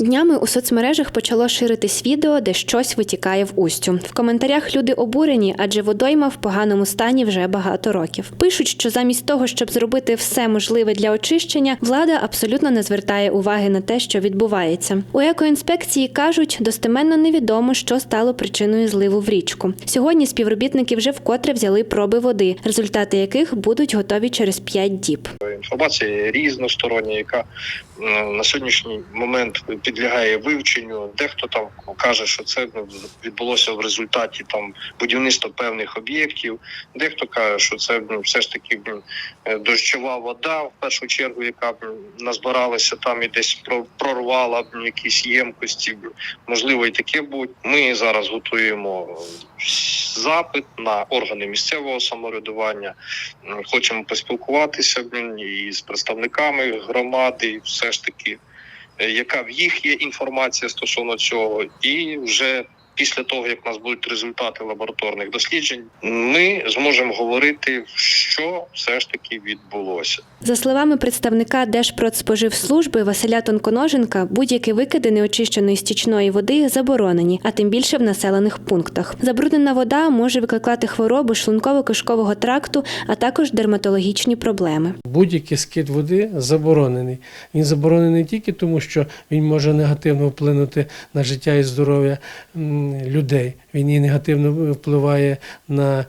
Днями у соцмережах почало ширитись відео, де щось витікає в устю. В коментарях люди обурені, адже водойма в поганому стані вже багато років. Пишуть, що замість того, щоб зробити все можливе для очищення, влада абсолютно не звертає уваги на те, що відбувається. У екоінспекції кажуть, достеменно невідомо, що стало причиною зливу в річку. Сьогодні співробітники вже вкотре взяли проби води, результати яких будуть готові через 5 діб. Інформація різностороння, яка на сьогоднішній момент підлягає вивченню. Дехто там каже, що це ну, відбулося в результаті там будівництва певних об'єктів. Дехто каже, що це ну, все ж таки е, дощова вода, в першу чергу, яка назбиралася там і десь про- прорвала якісь ємкості. Можливо, і таке будь. Ми зараз готуємо запит на органи місцевого самоврядування. Хочемо поспілкуватися і з представниками громади, і все ж таки, е, яка в їх є інформація стосовно цього, і вже після того, як у нас будуть результати лабораторних досліджень, ми зможемо говорити, що все ж таки відбулося. За словами представника Держпродспоживслужби Василя Тонконоженка, будь-які викиди неочищеної стічної води заборонені, а тим більше в населених пунктах. Забруднена вода може викликати хвороби шлунково-кишкового тракту, а також дерматологічні проблеми. Будь-який скид води заборонений. Він заборонений не тільки тому, що він може негативно вплинути на життя і здоров'я людей. Він і негативно впливає на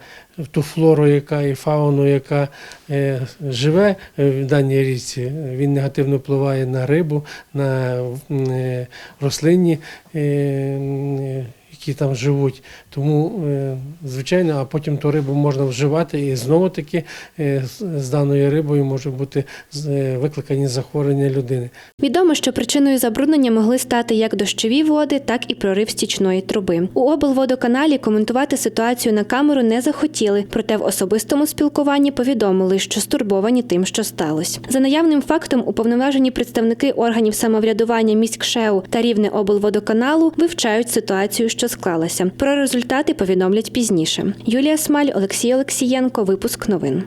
ту флору, яка і фауну, яка е, живе е, в даній річці. Він негативно впливає на рибу, на е, рослинні. Які там живуть. Тому, е, звичайно, а потім ту рибу можна вживати і знову таки е, з- даною рибою може бути е, викликані захворювання людини. Відомо, що причиною забруднення могли стати як дощові води, так і прорив стічної труби. У облводоканалі коментувати ситуацію на камеру не захотіли, проте в особистому спілкуванні повідомили, що стурбовані тим, що сталося. За наявним фактом, уповноважені представники органів самоврядування міськшеу та рівне облводоканалу вивчають ситуацію, що склалася. Про результати повідомлять пізніше. Юлія Смаль, Олексій Олексієнко. Випуск новин.